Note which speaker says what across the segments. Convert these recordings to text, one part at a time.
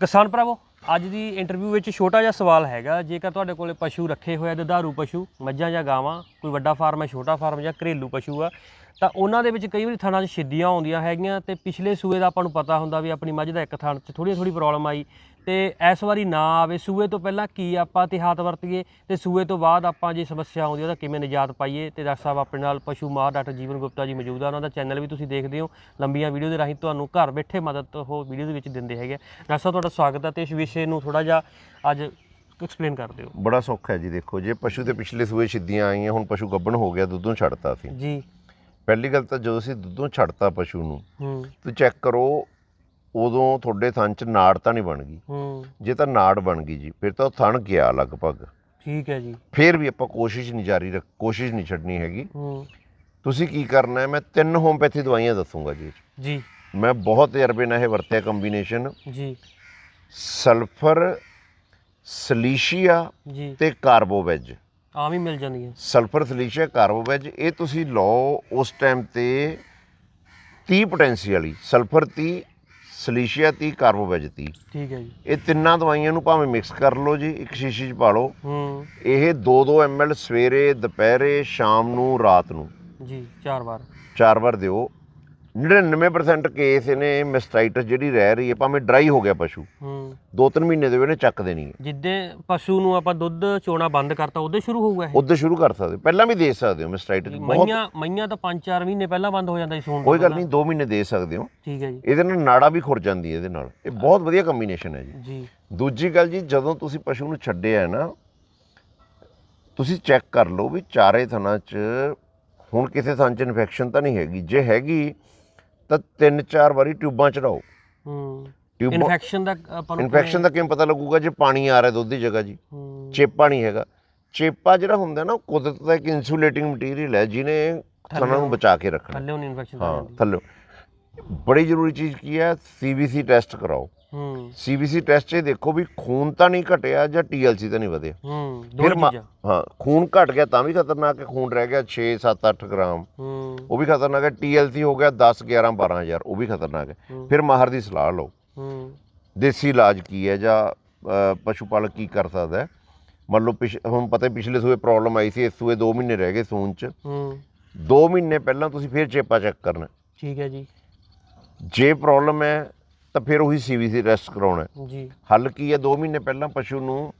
Speaker 1: ਕਿਸਾਨ ਭਰਾਵੋ, ਅੱਜ ਦੀ ਇੰਟਰਵਿਊ ਵਿੱਚ ਛੋਟਾ ਜਿਹਾ ਸਵਾਲ ਹੈਗਾ, ਜੇਕਰ ਤੁਹਾਡੇ ਕੋਲੇ ਪਸ਼ੂ ਰੱਖੇ ਹੋਏ ਆ ਦੁਧਾਰੂ ਪਸ਼ੂ, ਮੱਝਾਂ ਜਾਂ ਗਾਵਾਂ, ਕੋਈ ਵੱਡਾ ਫਾਰਮ ਹੈ, ਛੋਟਾ ਫਾਰਮ ਜਾਂ ਘਰੇਲੂ ਪਸ਼ੂ ਆ ਤਾਂ ਉਹਨਾਂ ਦੇ ਵਿੱਚ ਕਈ ਵਾਰੀ ਥਣਾਂ 'ਚ ਛਿੱਦੀਆਂ ਆਉਂਦੀਆਂ ਹੈਗੀਆਂ ਤੇ ਪਿਛਲੇ ਸੂਏ ਦਾ ਆਪਾਂ ਨੂੰ ਪਤਾ ਹੁੰਦਾ ਵੀ ਆਪਣੀ ਮੱਝ ਦਾ ਇੱਕ ਥਣ 'ਚ ਥੋੜੀ ਥੋੜੀ ਪ੍ਰੋਬਲਮ ਆਈ ਤੇ ਇਸ ਵਾਰੀ ਨਾ ਆਵੇ। ਸੂਏ ਤੋਂ ਪਹਿਲਾਂ ਕੀ ਆਪਾਂ ਇਤਿਹਾਤ ਵਰਤੀਏ ਤੇ ਸੂਏ ਤੋਂ ਬਾਅਦ ਆਪਾਂ ਜੇ ਸਮੱਸਿਆ ਆਉਂਦੀ ਉਹਦਾ ਕਿਵੇਂ ਨਿਜਾਤ ਪਾਈਏ? ਤੇ ਡਾਕਟਰ ਸਾਹਿਬ ਆਪਣੇ ਨਾਲ ਪਸ਼ੂ ਮਾਰ ਡਾਕਟਰ ਜੀਵਨ ਗੁਪਤਾ ਜੀ ਮੌਜੂਦ ਆ। ਉਹਨਾਂ ਦਾ ਚੈਨਲ ਵੀ ਤੁਸੀਂ ਦੇਖਦੇ ਹੋ। ਲੰਬੀਆਂ ਵੀਡੀਓ ਦੇ ਰਾਹੀਂ ਤੁਹਾਨੂੰ ਘਰ ਬੈਠੇ ਮਦਦ ਉਹ ਵੀਡੀਓ ਦੇ ਵਿੱਚ ਦਿੰਦੇ ਹੈਗੇ ਡਾਕਟਰ ਸਾਹਿਬ ਤੁਹਾਡਾ ਸਵਾਗਤ ਹੈ ਤੇ ਇਸ ਵਿਸ਼ੇ ਨੂੰ ਥੋੜਾ ਜਿਹਾ ਅੱਜ ਐਕਸਪਲੇਨ ਕਰ ਦਿਓ
Speaker 2: ਬੜਾ ਸੌਖਾ ਹੈ ਜੀ ਦੇਖੋ। ਜੇ ਪਸ਼ੂ ਦੇ ਪਿਛਲੇ ਸੂਏ ਛਿੱਦੀਆਂ ਆਈਆਂ ਹੁਣ ਪਸ਼ੂ ਗੱਭਣ ਹੋ ਗਿਆ ਦੁੱਧੋਂ ਛੱਡਤਾ ਸੀ
Speaker 1: ਜੀ।
Speaker 2: ਪਹਿਲੀ ਗੱਲ ਤਾਂ ਜਦੋਂ ਅਸੀਂ ਦੁੱਧੋਂ ਛੱਡਤਾ ਪਸ਼ੂ ਨੂੰ
Speaker 1: ਹੂੰ।
Speaker 2: ਤੁਸੀਂ ਚੈੱਕ ਕਰੋ ਉਦੋਂ ਤੁਹਾਡੇ ਥਣ 'ਚ ਨਾੜ ਤਾਂ ਨਹੀਂ ਬਣ ਗਈ।
Speaker 1: ਹੂੰ।
Speaker 2: ਜੇ ਤਾਂ ਨਾੜ ਬਣ ਗਈ ਜੀ ਫਿਰ ਤਾਂ ਉਹ ਥਣ ਗਿਆ ਲਗਭਗ।
Speaker 1: ਠੀਕ ਹੈ ਜੀ।
Speaker 2: ਫਿਰ ਵੀ ਆਪਾਂ ਕੋਸ਼ਿਸ਼ ਨਹੀਂ ਜਾਰੀ ਰੱਖ ਕੋਸ਼ਿਸ਼ ਨਹੀਂ ਛੱਡਣੀ ਹੈਗੀ।
Speaker 1: ਹੂੰ।
Speaker 2: ਤੁਸੀਂ ਕੀ ਕਰਨਾ ਹੈ ਮੈਂ ਤਿੰਨ ਹੋਮਪੈਥੀ ਦਵਾਈਆਂ ਦੱਸੂਗਾ ਜੀ।
Speaker 1: ਜੀ।
Speaker 2: ਮੈਂ ਬਹੁਤ ਤਜਰਬੇ ਨਾਲ ਇਹ ਵਰਤਿਆ ਕੰਬੀਨੇਸ਼ਨ
Speaker 1: ਜੀ।
Speaker 2: ਸਲਫਰ ਸਲੀਸ਼ੀਆ
Speaker 1: ਜੀ।
Speaker 2: ਤੇ ਕਾਰਬੋਵੈਜ
Speaker 1: ਆਮ ਹੀ ਮਿਲ ਜਾਂਦੀਆਂ।
Speaker 2: ਸਲਫਰ ਸਲੀਸ਼ੀਆ ਕਾਰਬੋਵੈਜ ਇਹ ਤੁਸੀਂ ਲਓ ਉਸ ਟਾਈਮ ਤੇ 30 ਪੋਟੈਂਸੀ ਵਾਲੀ ਸਲਫਰ 30 ਸਲੀਸ਼ੀਆ 30 ਕਾਰਬੋਵੈਜ 30
Speaker 1: ਠੀਕ ਹੈ ਜੀ।
Speaker 2: ਇਹ ਤਿੰਨਾਂ ਦਵਾਈਆਂ ਨੂੰ ਭਾਵੇਂ ਮਿਕਸ ਕਰ ਲਓ ਜੀ ਇੱਕ ਸ਼ੀਸ਼ੀ 'ਚ ਪਾ ਲਓ।
Speaker 1: ਹੂੰ।
Speaker 2: ਇਹ 2-2 ml ਸਵੇਰੇ ਦੁਪਹਿਰੇ ਸ਼ਾਮ ਨੂੰ ਰਾਤ ਨੂੰ।
Speaker 1: ਜੀ ਚਾਰ ਵਾਰ।
Speaker 2: ਚਾਰ ਵਾਰ ਦਿਓ। 99% ਕੇਸ ਇਹਨੇ ਮਿਸਟਾਈਟਸ ਜਿਹੜੀ ਰਹਿ ਰਹੀ ਹੈ ਭਾਵੇਂ ਡਰਾਈ ਹੋ ਗਿਆ ਪਸ਼ੂ
Speaker 1: ਹੂੰ।
Speaker 2: 2-3 ਮਹੀਨੇ ਦੇ ਇਹਨੇ ਚੱਕ ਦੇਣੀ ਹੈ।
Speaker 1: ਜਿੱਦੇ ਪਸ਼ੂ ਨੂੰ ਆਪਾਂ ਦੁੱਧ ਚੋਣਾ ਬੰਦ ਕਰਤਾ ਉਦੋਂ ਸ਼ੁਰੂ ਹੋਊਗਾ ਇਹ?
Speaker 2: ਉਦੋਂ ਸ਼ੁਰੂ ਕਰ ਸਕਦੇ ਹੋ। ਪਹਿਲਾਂ ਵੀ ਦੇ ਸਕਦੇ ਹੋ ਮਿਸਟਾਈਟਸ ਬਹੁਤ
Speaker 1: ਮਈਆਂ ਮਈਆਂ ਤਾਂ 5-4 ਮਹੀਨੇ ਪਹਿਲਾਂ ਬੰਦ ਹੋ ਜਾਂਦਾ ਸੀ ਸੂਣ ਤੋਂ
Speaker 2: ਕੋਈ ਗੱਲ। ਨਹੀਂ 2 ਮਹੀਨੇ ਦੇ ਸਕਦੇ ਹੋ।
Speaker 1: ਠੀਕ ਹੈ ਜੀ।
Speaker 2: ਇਹਦੇ ਨਾਲ ਨਾੜਾ ਵੀ ਖੁਰ ਜਾਂਦੀ ਹੈ ਇਹਦੇ ਨਾਲ। ਇਹ ਬਹੁਤ ਵਧੀਆ ਕੰਬੀਨੇਸ਼ਨ ਹੈ ਜੀ।
Speaker 1: ਜੀ।
Speaker 2: ਦੂਜੀ ਗੱਲ ਜੀ ਜਦੋਂ ਤੁਸੀਂ ਪਸ਼ੂ ਨੂੰ ਛੱਡਿਆ ਹੈ ਨਾ ਤੁਸੀਂ ਚੈੱਕ ਕਰ ਲਓ ਵੀ ਚਾਰੇ ਥਣਾਂ 'ਚ ਹੁਣ ਕਿਸੇ ਥਣ 'ਚ ਇਨਫੈਕਸ਼ਨ ਤਾਂ ਨਹੀਂ ਹੈਗੀ। ਜੇ ਹੈਗੀ ਤਾਂ ਤਿੰਨ ਚਾਰ ਵਾਰੀ ਟਿਊਬਾਂ ਚੜਾਓ
Speaker 1: ਹੂੰ।
Speaker 2: ਟਿਊਬਾਂ
Speaker 1: ਇਨਫੈਕਸ਼ਨ ਦਾ ਆਪਾਂ ਨੂੰ
Speaker 2: ਇਨਫੈਕਸ਼ਨ ਦਾ ਕਿਵੇਂ ਪਤਾ ਲੱਗੂਗਾ ਜੇ ਪਾਣੀ ਆ ਰਿਹਾ ਦੁੱਧ ਦੀ ਜਗ੍ਹਾ ਜੀ? ਚੇਪਾ ਨਹੀਂ ਹੈਗਾ। ਚੇਪਾ ਜਿਹੜਾ ਹੁੰਦਾ ਨਾ ਕੁਦਰਤ ਦਾ ਇੱਕ ਇਨਸੂਲੇਟਿੰਗ ਮਟੀਰੀਅਲ ਹੈ ਜਿਹਨੇ ਥਣਾਂ ਨੂੰ ਬਚਾ ਕੇ ਰੱਖਣਾ।
Speaker 1: ਥੱਲੇ ਨਹੀਂ ਇਨਫੈਕਸ਼ਨ
Speaker 2: ਹਾਂ ਥੱਲੇ। ਬੜੀ ਜ਼ਰੂਰੀ ਚੀਜ਼ ਕੀ ਹੈ? ਸੀਬੀਸੀ ਟੈਸਟ ਕਰਾਓ।
Speaker 1: ਹੂੰ।
Speaker 2: ਸੀਬੀਸੀ ਟੈਸਟ 'ਚ ਦੇਖੋ ਵੀ ਖੂਨ ਤਾਂ ਨਹੀਂ ਘਟਿਆ ਜਾਂ ਟੀਐਲਸੀ ਤਾਂ ਨਹੀਂ ਵਧਿਆ।
Speaker 1: ਹੂੰ
Speaker 2: ਫਿਰ ਮਾ- ਹਾਂ ਖੂਨ ਘਟ ਗਿਆ ਤਾਂ ਵੀ ਖਤਰਨਾਕ ਹੈ ਖੂਨ ਰਹਿ ਗਿਆ 6 7 8 ਗ੍ਰਾਮ।
Speaker 1: ਹੂੰ।
Speaker 2: ਉਹ ਵੀ ਖਤਰਨਾਕ ਹੈ ਟੀਐਲਸੀ ਹੋ ਗਿਆ 10 11 12000 ਉਹ ਵੀ ਖਤਰਨਾਕ ਹੈ। ਫਿਰ ਮਾਹਰ ਦੀ ਸਲਾਹ ਲਓ।
Speaker 1: ਹੂੰ।
Speaker 2: ਦੇਸੀ ਇਲਾਜ ਕੀ ਹੈ ਜਾਂ ਅ, ਪਸ਼ੂ ਪਾਲਕ ਕੀ ਕਰ ਸਕਦਾ ਹੈ? ਮੰਨ ਲਓ ਪਿਛ ਹੁਣ ਪਤਾ ਪਿਛਲੇ ਸੂਏ ਪ੍ਰੋਬਲਮ ਆਈ ਸੀ ਇਸ ਸੂਏ 2 ਮਹੀਨੇ ਰਹਿ ਗਏ ਸੂਨ ਚ।
Speaker 1: ਹੂੰ।
Speaker 2: 2 ਮਹੀਨੇ ਪਹਿਲਾਂ ਤੁਸੀਂ ਫਿਰ ਚੇਪਾ ਚੈੱਕ ਕਰਨਾ
Speaker 1: ਠੀਕ ਹੈ ਜੀ।
Speaker 2: ਜੇ ਪ੍ਰੋਬਲਮ ਹੈ ਤਾਂ ਫਿਰ ਉਹੀ ਸੀਵੀਸੀ ਟੈਸਟ ਕਰਾਉਣਾ ਹੈ।
Speaker 1: ਜੀ।
Speaker 2: ਹੱਲ ਕੀ ਹੈ? 2 ਮਹੀਨੇ ਪਹਿਲਾਂ ਪਸ਼ੂ ਨੂੰ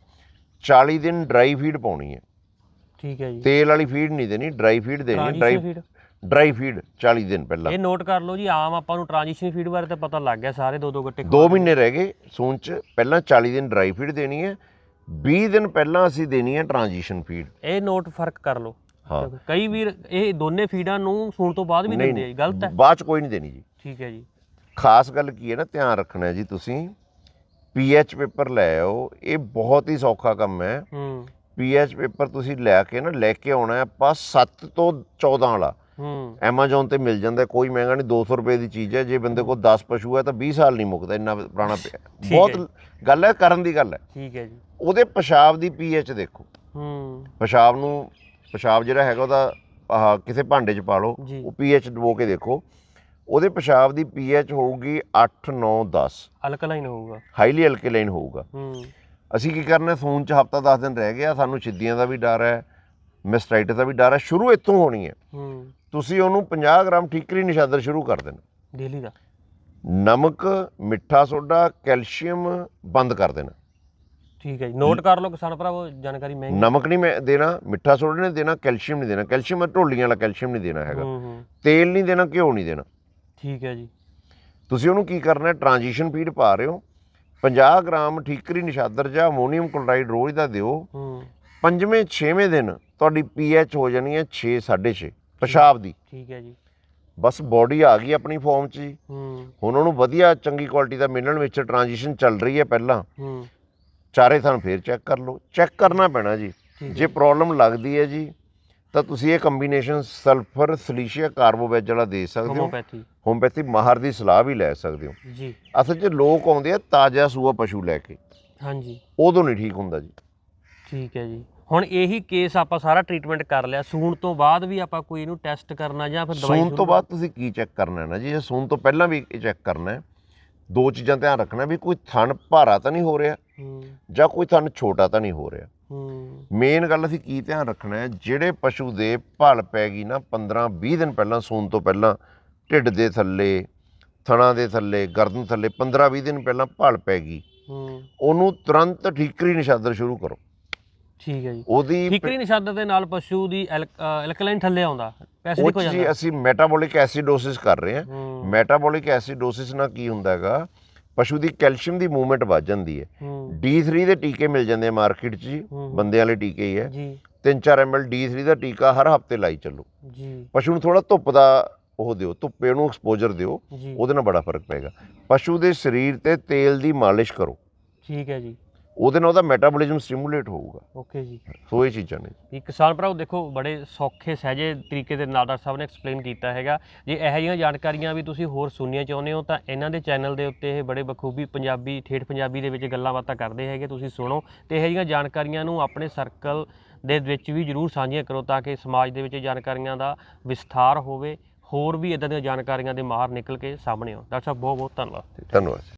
Speaker 2: 40 ਦਿਨ ਡਰਾਈ ਫੀਡ ਪਾਉਣੀ ਹੈ।
Speaker 1: ਠੀਕ ਹੈ ਜੀ।
Speaker 2: ਤੇਲ ਵਾਲੀ ਫੀਡ ਨਹੀਂ ਦੇਣੀ ਡਰਾਈ ਫੀਡ ਦੇਣੀ ਡਰਾਈ
Speaker 1: feed?
Speaker 2: ਡਰਾਈ ਫੀਡ 40 ਦਿਨ ਪਹਿਲਾਂ।
Speaker 1: ਇਹ ਨੋਟ ਕਰ ਲਓ ਜੀ ਆਮ ਆਪਾਂ ਨੂੰ ਟ੍ਰਾਂਜੀਸ਼ਨ ਫੀਡ ਬਾਰੇ ਤਾਂ ਪਤਾ ਲੱਗ ਗਿਆ ਸਾਰੇ ਦੋ ਦੋ ਗੱਟੇ
Speaker 2: 2 ਮਹੀਨੇ ਰਹਿ ਗਏ ਸੂਨ ਚ ਪਹਿਲਾਂ 40 ਦਿਨ ਡਰਾਈ ਫੀਡ ਦੇਣੀ ਹੈ 20 ਦਿਨ ਪਹਿਲਾਂ ਅਸੀਂ ਦੇਣੀ ਹੈ ਟ੍ਰਾਂਜੀਸ਼ਨ ਫੀਡ।
Speaker 1: ਇਹ ਨੋਟ ਫ਼ਰਕ ਕਰ ਲਓ।
Speaker 2: ਹਾਂ।
Speaker 1: ਕਈ ਵੀਰ ਇਹ ਦੋਨੇ ਫੀਡਾਂ ਨੂੰ ਸੂਣ ਤੋਂ ਬਾਅਦ ਵੀ ਦਿੰਦੇ ਆ ਜੀ, ਗਲਤ ਹੈ।
Speaker 2: ਬਾਅਦ ਚ ਕੋਈ ਨਹੀਂ ਦੇਣੀ ਜੀ।
Speaker 1: ਠੀਕ ਹੈ ਜੀ।
Speaker 2: ਖਾਸ ਗੱਲ ਕੀ ਹੈ ਨਾ ਧਿਆਨ ਰੱਖਣਾ ਜੀ ਤੁਸੀਂ। ਪੀਐਚ ਪੇਪਰ ਲੈ ਆਓ ਇਹ ਬਹੁਤ ਹੀ ਸੌਖਾ ਕੰਮ ਹੈ।
Speaker 1: ਹੂੰ।
Speaker 2: ਪੀਐਚ ਪੇਪਰ ਤੁਸੀਂ ਲੈ ਕੇ ਨਾ ਲੈ ਕੇ ਆਉਣਾ ਹੈ ਆਪਾਂ 7 ਤੋਂ 14 ਵਾਲਾ।
Speaker 1: ਹੂੰ।
Speaker 2: ਐਮਾਜ਼ੋਨ ਤੇ ਮਿਲ ਜਾਂਦਾ ਕੋਈ ਮਹਿੰਗਾ ਨਹੀਂ 200 ਰੁਪਏ ਦੀ ਚੀਜ਼ ਹੈ। ਜੇ ਬੰਦੇ ਕੋਲ 10 ਪਸ਼ੂ ਹੈ ਤਾਂ 20 ਸਾਲ ਨਹੀਂ ਮੁੱਕਦਾ ਇੰਨਾ ਪੁਰਾਣਾ ਪਿਆ।
Speaker 1: ਠੀਕ ਹੈ
Speaker 2: ਬਹੁਤ ਗੱਲ ਹੈ ਕਰਨ ਦੀ ਗੱਲ ਹੈ।
Speaker 1: ਠੀਕ ਹੈ ਜੀ।
Speaker 2: ਉਹਦੇ ਪਿਸ਼ਾਬ ਦੀ ਪੀਐਚ ਦੇਖੋ।
Speaker 1: ਹੂੰ।
Speaker 2: ਪਿਸ਼ਾਬ ਨੂੰ ਪਿਸ਼ਾਬ ਜਿਹੜਾ ਹੈਗਾ ਉਹਦਾ ਆਹ ਕਿਸੇ ਭਾਂਡੇ 'ਚ ਪਾ ਲਓ।
Speaker 1: ਜੀ।
Speaker 2: ਉਹ ਪੀਐਚ ਡਬੋ ਕੇ ਦੇਖੋ। ਉਹਦੇ ਪਿਸ਼ਾਬ ਦੀ ਪੀਐਚ ਹੋਊਗੀ 8 9 10
Speaker 1: ਅਲਕਲਾਈਨ ਹੋਊਗਾ।
Speaker 2: ਹਾਈਲੀ ਅਲਕਲਾਈਨ ਹੋਊਗਾ।
Speaker 1: ਹੂੰ।
Speaker 2: ਅਸੀਂ ਕੀ ਕਰਨਾ ਸੂਨ ਚ ਹਫਤਾ 10 ਦਿਨ ਰਹਿ ਗਿਆ ਸਾਨੂੰ ਛਿੱਦੀਆਂ ਦਾ ਵੀ ਡਰ ਹੈ ਮਿਸਟਾਈਟਸ ਦਾ ਵੀ ਡਰ ਹੈ ਸ਼ੁਰੂ ਇੱਥੋਂ ਹੋਣੀ ਹੈ।
Speaker 1: ਹੂੰ।
Speaker 2: ਤੁਸੀਂ ਉਹਨੂੰ 50 ਗ੍ਰਾਮ ਠੀਕਰੀ ਨਿਸ਼ਾਦਰ ਸ਼ੁਰੂ ਕਰ ਦੇਣਾ।
Speaker 1: ਡੇਲੀ ਦਾ?
Speaker 2: ਨਮਕ ਮਿੱਠਾ ਸੋਡਾ ਕੈਲਸ਼ੀਅਮ ਬੰਦ ਕਰ ਦੇਣਾ।
Speaker 1: ਠੀਕ ਹੈ ਜੀ। ਨੋਟ ਕਰ ਲਓ ਕਿਸਾਨ ਭਰਾਵੋ ਜਾਣਕਾਰੀ ਮਹਿੰਗੀ।
Speaker 2: ਨਮਕ ਨਹੀਂ ਮੈਂ ਦੇਣਾ ਮਿੱਠਾ ਸੋਡਾ ਨਹੀਂ ਦੇਣਾ ਕੈਲਸ਼ੀਅਮ ਨਹੀਂ ਦੇਣਾ। ਕੈਲਸ਼ੀਅਮ ਢੋਲੀਆਂ ਵਾਲਾ ਕੈਲਸ਼ੀਅਮ ਨਹੀਂ ਦੇਣਾ ਹੈਗਾ। ਤੇਲ ਨਹੀਂ ਦੇਣਾ ਘਿਓ ਨਹੀਂ ਦੇਣਾ।
Speaker 1: ਠੀਕ ਹੈ ਜੀ।
Speaker 2: ਤੁਸੀਂ ਉਹਨੂੰ ਕੀ ਕਰਨਾ ਹੈ ਟ੍ਰਾਂਜੀਸ਼ਨ ਫੀਡ ਪਾ ਰਹੇ ਹੋ। 50 ਗ੍ਰਾਮ ਠੀਕਰੀ ਨਿਸ਼ਾਦਰ ਜਾਂ ਅਮੋਨੀਅਮ ਕਲੋਰਾਈਡ ਰੋਜ਼ ਦਾ ਦਿਓ।
Speaker 1: ਹੂੰ।
Speaker 2: ਪੰਜਵੇਂ ਛੇਵੇਂ ਦਿਨ ਤੁਹਾਡੀ ਪੀਐਚ ਹੋ ਜਾਣੀ ਹੈ 6 6.5 ਪਿਸ਼ਾਬ ਦੀ।
Speaker 1: ਠੀਕ ਹੈ ਜੀ।
Speaker 2: ਬਸ ਬਾਡੀ ਆ ਗਈ ਆਪਣੀ ਫਾਰਮ 'ਚ ਜੀ।
Speaker 1: ਹੂੰ।
Speaker 2: ਹੁਣ ਉਹਨੂੰ ਵਧੀਆ ਚੰਗੀ ਕੁਆਲਿਟੀ ਦਾ ਮਿਲਣ ਵਿੱਚ ਟ੍ਰਾਂਜੀਸ਼ਨ ਚੱਲ ਰਹੀ ਹੈ ਪਹਿਲਾਂ।
Speaker 1: ਹੂੰ।
Speaker 2: ਚਾਰੇ ਥਾਂ ਫੇਰ ਚੈੱਕ ਕਰ ਲਓ। ਚੈੱਕ ਕਰਨਾ ਪੈਣਾ ਜੀ। ਜੇ। ਪ੍ਰੋਬਲਮ ਲੱਗਦੀ ਹੈ ਜੀ ਤਾਂ ਤੁਸੀਂ ਇਹ ਕੰਬੀਨੇਸ਼ਨ ਸਲਫਰ ਸਲੀਸ਼ੀਆ ਕਾਰਬੋਵੈਜ ਵਾਲਾ ਦੇ ਸਕਦੇ ਹੋ।
Speaker 1: ਹੋਮੋਪੈਥੀ
Speaker 2: ਹੋਮਪੈਥੀ ਮਾਹਰ ਦੀ ਸਲਾਹ ਵੀ ਲੈ ਸਕਦੇ ਹੋ।
Speaker 1: ਜੀ।
Speaker 2: ਅਸਲ 'ਚ ਲੋਕ ਆਉਂਦੇ ਆ ਤਾਜ਼ਾ ਸੂਆ ਪਸ਼ੂ ਲੈ ਕੇ।
Speaker 1: ਹਾਂਜੀ।
Speaker 2: ਉਦੋਂ ਨਹੀਂ ਠੀਕ ਹੁੰਦਾ ਜੀ।
Speaker 1: ਠੀਕ ਹੈ ਜੀ। ਹੁਣ ਇਹੀ ਕੇਸ ਆਪਾਂ ਸਾਰਾ ਟ੍ਰੀਟਮੈਂਟ ਕਰ ਲਿਆ। ਸੂਣ ਤੋਂ ਬਾਅਦ ਵੀ ਆਪਾਂ ਕੋਈ ਇਹਨੂੰ ਟੈਸਟ ਕਰਨਾ ਜਾਂ ਫਿਰ ਦਵਾਈ
Speaker 2: ਸੂਨ ਤੋਂ ਬਾਅਦ ਤੁਸੀਂ ਕੀ ਚੈੱਕ ਕਰਨਾ ਹੈ ਨਾ ਜੀ? ਜੇ ਸੂਨ ਤੋਂ ਪਹਿਲਾਂ ਵੀ ਚੈੱਕ ਕਰਨਾ ਹੈ ਦੋ ਚੀਜ਼ਾਂ ਧਿਆਨ ਰੱਖਣਾ ਵੀ ਕੋਈ ਥਣ ਭਾਰਾ ਤਾਂ ਨਹੀਂ ਹੋ ਰਿਹਾ ਜਾਂ ਕੋਈ ਥਣ ਛੋਟਾ ਤਾਂ ਨਹੀਂ ਹੋ ਰਿਹਾ। ਮੇਨ ਗੱਲ ਅਸੀਂ ਕੀ ਧਿਆਨ ਰੱਖਣਾ ਹੈ? ਜਿਹੜੇ ਪਸ਼ੂ ਦੇ ਭਲ ਪੈ ਗਈ ਨਾ 15 20 ਦਿਨ ਪਹਿਲਾਂ ਸੂਣ ਤੋਂ ਪਹਿਲਾਂ ਢਿੱਡ ਦੇ ਥੱਲੇ ਥਣਾ ਦੇ ਥੱਲੇ ਗਰਦਨ ਥੱਲੇ 15 20 ਦਿਨ ਪਹਿਲਾਂ ਭਲ ਪੈ ਗਈ।
Speaker 1: ਹੂੰ।
Speaker 2: ਉਹਨੂੰ ਤੁਰੰਤ ਠੀਕਰੀ ਨਿਸ਼ਾਦਰ ਸ਼ੁਰੂ ਕਰੋ।
Speaker 1: ਠੀਕ ਹੈ ਜੀ।
Speaker 2: ਉਹਦੀ
Speaker 1: ਠੀਕਰੀ ਨਿਸ਼ਾਦ ਦੇ ਨਾਲ ਪਸ਼ੂ ਦੀ ਐਲਕਲਾਈਨ ਥੱਲੇ ਆਉਂਦਾ। ਪੈਸੇ
Speaker 2: ਉਹ
Speaker 1: ਦੀ ਹੋ
Speaker 2: ਜੀ ਅਸੀਂ ਮੈਟਾਬੋਲਿਕ ਐਸਿਡੋਸਿਸ ਕਰ ਰਹੇ ਹਾਂ। ਮੈਟਾਬੋਲਿਕ ਐਸਿਡੋਸਿਸ ਨਾਲ ਕੀ ਹੁੰਦਾ ਹੈਗਾ? ਪਸ਼ੂ ਦੀ ਕੈਲਸ਼ੀਅਮ ਦੀ ਮੂਵਮੈਂਟ ਵੱਧ ਜਾਂਦੀ ਹੈ।
Speaker 1: ਹੂੰ।
Speaker 2: D3 ਦੇ ਟੀਕੇ ਮਿਲ ਜਾਂਦੇ ਆ ਮਾਰਕੀਟ 'ਚ ਜੀ।
Speaker 1: ਹੂੰ।
Speaker 2: ਬੰਦੇ ਵਾਲੇ ਟੀਕੇ ਹੀ ਹੈ।
Speaker 1: ਜੀ।
Speaker 2: 3-4 ml D3 ਦਾ ਟੀਕਾ ਹਰ ਹਫ਼ਤੇ ਲਾਈ ਚੱਲੋ।
Speaker 1: ਜੀ।
Speaker 2: ਪਸ਼ੂ ਨੂੰ ਥੋੜਾ ਧੁੱਪ ਦਾ ਉਹ ਦਿਓ ਧੁੱਪੇ ਨੂੰ ਐਕਸਪੋਜ਼ਰ ਦਿਓ ਉਹਦੇ ਨਾਲ ਬੜਾ ਫ਼ਰਕ ਪਏਗਾ। ਪਸ਼ੂ ਦੇ ਸਰੀਰ ਤੇ ਤੇਲ ਦੀ ਮਾਲਿਸ਼ ਕਰੋ।
Speaker 1: ਠੀਕ ਹੈ ਜੀ।
Speaker 2: ਉਹਦੇ ਨਾਲ ਉਹਦਾ ਮੈਟਾਬੋਲਿਜ਼ਮ ਸਟਿਮੂਲੇਟ ਹੋਊਗਾ।
Speaker 1: ਓਕੇ ਜੀ।
Speaker 2: ਸੋ ਇਹ ਚੀਜ਼ਾਂ ਨੇ।
Speaker 1: ਵੀ ਕਿਸਾਨ ਭਰਾਓ ਦੇਖੋ ਬੜੇ ਸੌਖੇ ਸਹਿਜੇ ਤਰੀਕੇ ਦੇ ਨਾਲ ਡਾਕਟਰ ਸਾਹਿਬ ਨੇ ਐਕਸਪਲੇਨ ਕੀਤਾ ਹੈਗਾ। ਜੇ ਇਹੋ ਜਿਹੀਆਂ ਜਾਣਕਾਰੀਆਂ ਵੀ ਤੁਸੀਂ ਹੋਰ ਸੁਣਨੀਆਂ ਚਾਹੁੰਦੇ ਹੋ ਤਾਂ ਇਹਨਾਂ ਦੇ ਚੈਨਲ ਦੇ ਉੱਤੇ ਇਹ ਬੜੇ ਬਖੂਬੀ ਪੰਜਾਬੀ ਠੇਠ ਪੰਜਾਬੀ ਦੇ ਵਿੱਚ ਗੱਲਾਂ ਬਾਤਾਂ ਕਰਦੇ ਹੈਗੇ ਤੁਸੀਂ ਸੁਣੋ। ਤੇ ਇਹੋ ਜਿਹੀਆਂ ਜਾਣਕਾਰੀਆਂ ਨੂੰ ਆਪਣੇ ਸਰਕਲ ਦੇ ਵਿੱਚ ਵੀ ਜਰੂਰ ਸਾਂਝੀਆਂ ਕਰੋ ਤਾਂ ਕਿ ਸਮਾਜ ਦੇ ਵਿੱਚ ਇਹ ਜਾਣਕਾਰੀਆਂ ਦਾ ਵਿਸਥਾਰ ਹੋਵੇ। ਹੋਰ ਵੀ ਇਦਾਂ ਦੀਆਂ ਜਾਣਕਾਰੀਆਂ ਦੇ ਮਾਹਰ ਨਿਕਲ ਕੇ ਸਾਹਮਣੇ ਆਉਣ। ਡਾਕਟਰ ਸਾਹਿਬ ਬਹੁਤ ਬਹੁਤ ਧੰਨਵਾਦ
Speaker 2: ਧੰਨਵਾਦ